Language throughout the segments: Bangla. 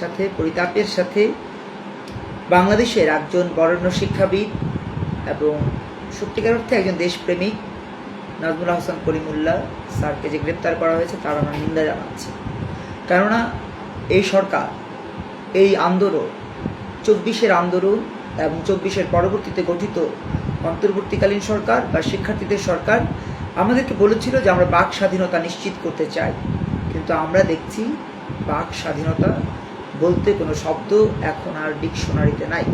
সাথে, পরিতাপের সাথে বাংলাদেশের একজন বরেণ্য শিক্ষাবিদ এবং সত্যিকার অর্থে একজন দেশপ্রেমিক নাজমুল হাসান করিমুল্লাহ স্যারকে যে গ্রেপ্তার করা হয়েছে তার আমরা নিন্দা জানাচ্ছি। কেননা এই সরকার, এই আন্দোলন, চব্বিশের আন্দোলন এবং চব্বিশের পরবর্তীতে গঠিত অন্তর্বর্তীকালীন সরকার বা শিক্ষার্থীদের সরকার আমাদেরকে বলেছিল যে আমরা বাক স্বাধীনতা নিশ্চিত করতে চাই। কিন্তু আমরা দেখছি বাক স্বাধীনতা বলতে কোনো শব্দ এখন আর ডিকশনারিতে নাই।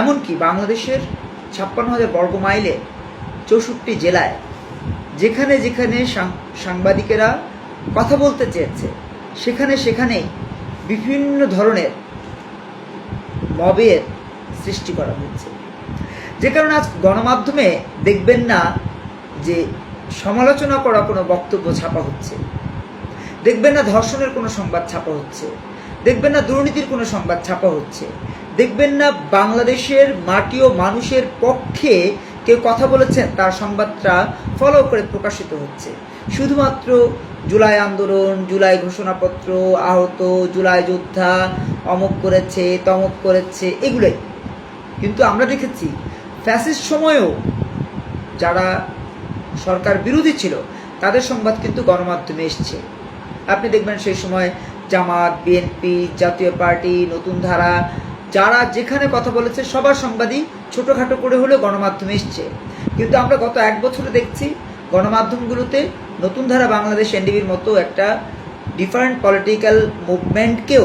এমনকি বাংলাদেশের ছাপ্পান্ন হাজার বর্গ মাইলে চৌষট্টি জেলায় যেখানে যেখানে সাংবাদিকেরা কথা বলতে চেয়েছে, সেখানে সেখানেই বিভিন্ন ধরনের মবের সৃষ্টি করা হচ্ছে যে কারণে আজ গণমাধ্যমে দেখবেন না যে সমালোচনা করা কোনো বক্তব্য ছাপা হচ্ছে। দেখবেন না ধর্ষণের কোনো সংবাদ ছাপা হচ্ছে। দেখবেন না দুর্নীতির কোনো সংবাদ ছাপা হচ্ছে। দেখবেন না বাংলাদেশের মাটি ও মানুষের পক্ষে কেউ কথা বলেছেন, তার সংবাদটা ফলো করে প্রকাশিত হচ্ছে। শুধুমাত্র জুলাই আন্দোলন, জুলাই ঘোষণাপত্র, আহত, জুলাই যোদ্ধা, অমক করেছে, তমক করেছে, এগুলোই। কিন্তু আমরা দেখেছি ফ্যাসিস্ট সময়েও যারা সরকার বিরোধী ছিল, তাদের সংবাদ কিন্তু গণমাধ্যমে এসছে। আপনি দেখবেন সেই সময় জামাত বিএনপি জাতীয় পার্টি, নতুন ধারা, যারা যেখানে কথা বলেছে, সবার সংবাদই ছোটোখাটো করে হলেও গণমাধ্যমে এসছে। কিন্তু আমরা গত এক বছরে দেখছি, গণমাধ্যমগুলোতে নতুন ধারা বাংলাদেশ এনডিবির মতো একটা ডিফারেন্ট পলিটিক্যাল মুভমেন্টকেও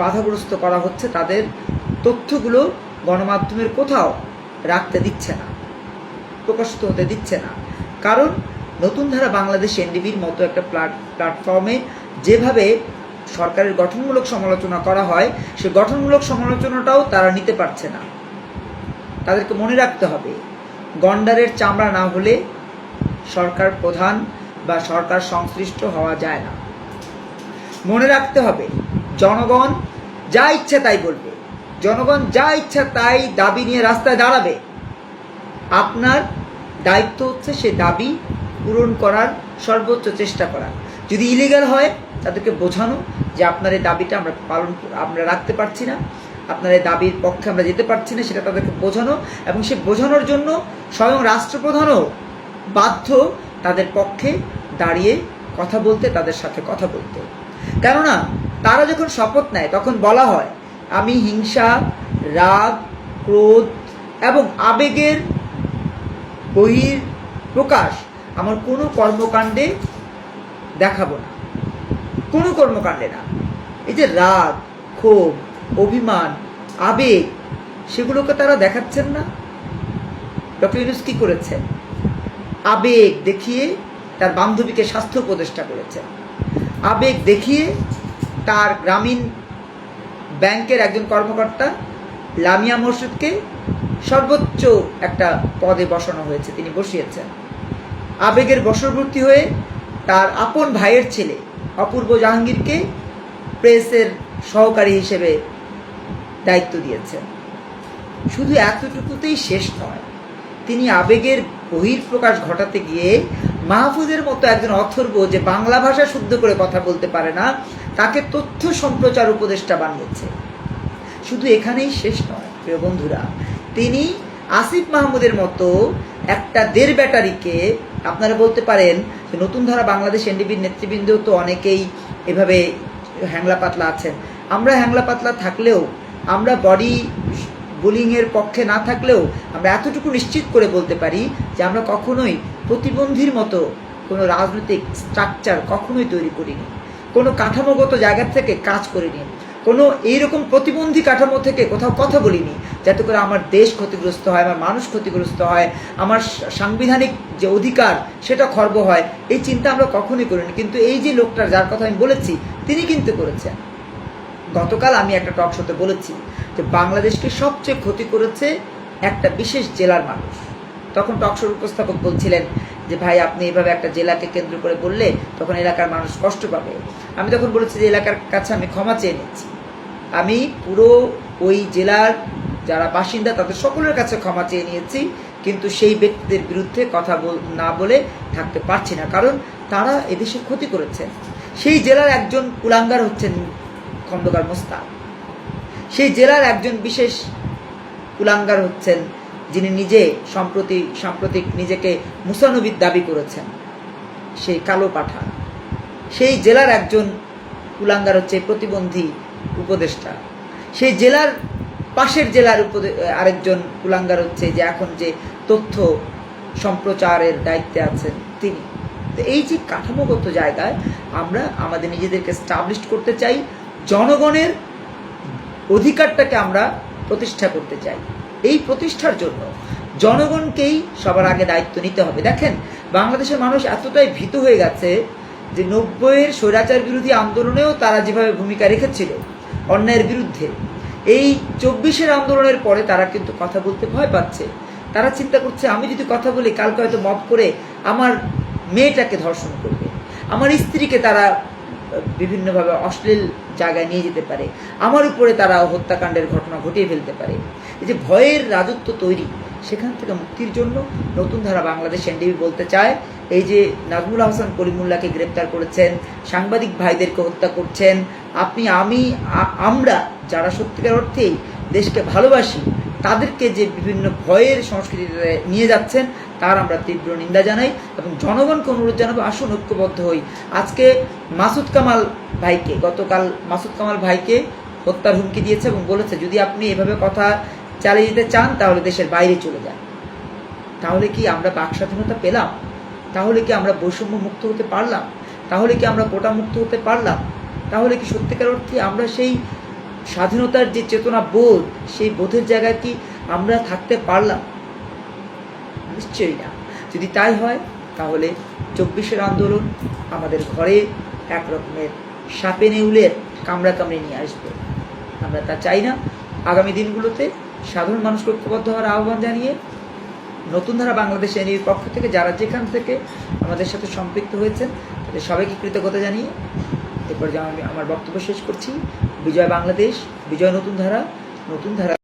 বাধাগ্রস্ত করা হচ্ছে, তাদের তথ্যগুলো গণমাধ্যমের কোথাও রাখতে দিচ্ছে না, প্রকাশিত হতে দিচ্ছে না। কারণ নতুন ধারা বাংলাদেশ এনডিবির মতো একটা প্ল্যাটফর্মে যেভাবে সরকারের গঠনমূলক সমালোচনা করা হয়, সে গঠনমূলক সমালোচনাটাও তারা নিতে পারছে না। তাদেরকে মনে রাখতে হবে, গন্ডারের চামড়া না হলে সরকার প্রধান বা সরকার সংশ্লিষ্ট হওয়া যায় না। মনে রাখতে হবে, জনগণ যা ইচ্ছা তাই বলবে। জনগণ যা ইচ্ছা তাই দাবি নিয়ে রাস্তায় দাঁড়াবে। আপনার দায়িত্ব হচ্ছে সে দাবি পূরণ করার সর্বোচ্চ চেষ্টা করা। যদি ইলিগাল হয়, তাদেরকে বোঝানো যে আপনার এই দাবিটা আমরা পালন আমরা রাখতে পারছি না, আপনার এই দাবির পক্ষে আমরা যেতে পারছি না, সেটা তাদেরকে বোঝানো এবং সে বোঝানোর জন্য স্বয়ং রাষ্ট্রপ্রধানও বাধ্য তাদের পক্ষে দাঁড়িয়ে কথা বলতে, তাদের সাথে কথা বলতে। কেননা, তারা যখন শপথ নেয়, তখন বলা হয়, আমি হিংসা, রাগ, ক্রোধ এবং আবেগের বহির প্রকাশ আমার কোনো কর্মকাণ্ডে দেখাবো না। কোনো কর্মকাণ্ডে না। এই যে রাগ, ক্ষোভ, অভিমান, আবেগ, সেগুলোকে তারা দেখাচ্ছেন না। ডক্টর ইউনুস কী করেছেন? আবেগ দেখিয়ে তার বান্ধবীকে স্বাস্থ্য উপদেষ্টা করেছেন। আবেগ দেখিয়ে তার গ্রামীণ ব্যাংকের একজন কর্মকর্তা লামিয়া মসজিদকে সর্বোচ্চ একটা পদে বসানো হয়েছে। তিনি বসিয়েছেন। আবেগের বশবর্তী হয়ে তার আপন ভাইয়ের ছেলে অপূর্ব জাহাঙ্গীরকে প্রেসের সহকারী হিসেবে দায়িত্ব দিয়েছেন। শুধু এতটুকুতেই শেষ নয়, তিনি আবেগের বহির্প্রকাশ ঘটাতে গিয়ে মাহফুজের মতো একজন অথর্ব যে বাংলা ভাষা শুদ্ধ করে কথা বলতে পারে না, তাকে তথ্য সম্প্রচার উপদেষ্টা বানিয়েছে। শুধু এখানেই শেষ নয়, প্রিয় বন্ধুরা, তিনি আসিফ মাহমুদের মতো একটা দেড় ব্যাটারিকে আপনারা বলতে পারেন যে নতুন ধারা বাংলাদেশ এনডিবির নেতৃবৃন্দ তো অনেকেই এভাবে হ্যাংলা পাতলা আছেন। আমরা হ্যাংলা পাতলা থাকলেও, আমরা বডি বোলিংয়ের পক্ষে না থাকলেও, আমরা এতটুকু নিশ্চিত করে বলতে পারি যে আমরা কখনোই প্রতিবন্ধীর মতো কোনো রাজনৈতিক স্ট্রাকচার কখনোই তৈরি করিনি। কোনো কাঠামোগত জায়গা থেকে কাজ করিনি। কোনো এইরকম প্রতিবন্ধী কাঠামো থেকে কোথাও কথা বলিনি। যাতে করে আমার দেশ ক্ষতিগ্রস্ত হয়, আমার মানুষ ক্ষতিগ্রস্ত হয়, আমার সাংবিধানিক যে অধিকার সেটা খর্ব হয়, এই চিন্তা আমরা কখনোই করিনি। কিন্তু এই যে লোকটার, যার কথা আমি বলেছি, তিনি কিন্তু করেছেন। গতকাল আমি একটা টক শোতে বলেছি যে বাংলাদেশকে সবচেয়ে ক্ষতি করেছে একটা বিশেষ জেলার মানুষ। তখন টক শোর উপস্থাপক বলছিলেন যে, ভাই, আপনি এভাবে একটা জেলাকে কেন্দ্র করে বললে তখন এলাকার মানুষ কষ্ট পাবে। আমি তখন বলেছি যে, এলাকার কাছে আমি ক্ষমা চেয়ে নিচ্ছি। আমি পুরো ওই জেলার যারা বাসিন্দা, তাদের সকলের কাছে ক্ষমা চেয়ে নিয়েছি, কিন্তু সেই ব্যক্তিদের বিরুদ্ধে কথা না বলে থাকতে পারছি না, কারণ তারা এদেশের ক্ষতি করেছেন সেই জেলার একজন কুলাঙ্গার হচ্ছেন খন্দকার মোস্তাক। সেই জেলার একজন বিশেষ কুলাঙ্গার হচ্ছেন, যিনি নিজে সম্প্রতি, সাম্প্রতিক নিজেকে মুসানবিদ দাবি করেছেন, সেই কালো পাঠা সেই জেলার একজন কুলাঙ্গার হচ্ছে প্রতিবন্ধী উপদেষ্টা। সেই জেলার পাশের জেলার উপদে, আরেকজন কুলাঙ্গার হচ্ছে যে এখন যে তথ্য সম্প্রচারের দায়িত্বে আছেন তিনি। তো এই যে কাঠামোগত জায়গায় আমরা আমাদের নিজেদেরকে স্টাবলিশ করতে চাই, জনগণের অধিকারটাকে আমরা প্রতিষ্ঠা করতে চাই। এই প্রতিষ্ঠার জন্য জনগণকেই সবার আগে দায়িত্ব নিতে হবে। দেখেন, বাংলাদেশের মানুষ এতটাই ভীত হয়ে গেছে যে নব্বইয়ের স্বৈরাচার বিরোধী আন্দোলনেও তারা যেভাবে ভূমিকা রেখেছিল, অন্যায়ের বিরুদ্ধে এই চব্বিশের আন্দোলনের পরে তারা কিন্তু কথা বলতে ভয় পাচ্ছে। তারা চিন্তা করছে, আমি যদি কথা বলি, কালকে হয়তো মপ করে আমার মেয়েটাকে ধর্ষণ করবে। আমার স্ত্রীকে তারা বিভিন্নভাবে অশ্লীল জায়গায় নিয়ে যেতে পারে। আমার উপরে তারা হত্যাকাণ্ডের ঘটনা ঘটিয়ে ফেলতে পারে। এই যে ভয়ের রাজত্ব তৈরি সেখান থেকে মুক্তির জন্য নতুন ধারা বাংলাদেশ এনডিবি বলতে চায়। এই যে নাজমুল হাসান করিমুল্লাহকে গ্রেপ্তার করেছেন, সাংবাদিক ভাইদেরকে হত্যা করছেন, আপনি, আমি আমরা যারা সত্যিকার অর্থেই দেশকে ভালোবাসি, তাদেরকে যে বিভিন্ন ভয়ের সংস্কৃতিতে নিয়ে যাচ্ছেন, তার আমরা তীব্র নিন্দা জানাই এবং জনগণকে অনুরোধ জানাব, আসুন ঐক্যবদ্ধ হই। আজকে মাসুদ কামাল ভাইকে, গতকাল মাসুদ কামাল ভাইকে হত্যার হুমকি দিয়েছে এবং বলেছে, যদি আপনি এভাবে কথা চালিয়ে যেতে চান, তাহলে দেশের বাইরে চলে যান। তাহলে কি আমরা বাক স্বাধীনতা পেলাম? তাহলে কি আমরা বৈষম্য মুক্ত হতে পারলাম? তাহলে কি আমরা কোটা মুক্ত হতে পারলাম? তাহলে কি সত্যিকার অর্থে আমরা সেই স্বাধীনতার যে চেতনা বোধ, সেই বোধের জায়গায় কি আমরা থাকতে পারলাম? নিশ্চয়ই না। যদি তাই হয়, তাহলে চব্বিশের আন্দোলন আমাদের ঘরে এক রকমের সাপে নেউলের কামড়া কামড়ে নিয়ে আসবে। আমরা তা চাই না। আগামী দিনগুলোতে সাধারণ মানুষকে ঐক্যবদ্ধ হওয়ার আহ্বান জানিয়ে নতুন ধারা বাংলাদেশ এনইর পক্ষ থেকে যারা যেখান থেকে আমাদের সাথে সম্পৃক্ত হয়েছেন, তাদের সবাইকে কৃতজ্ঞতা জানিয়ে এরপর আমি আমার বক্তব্য শেষ করছি। বিজয় বাংলাদেশ, বিজয় নতুন ধারা নতুন ধারা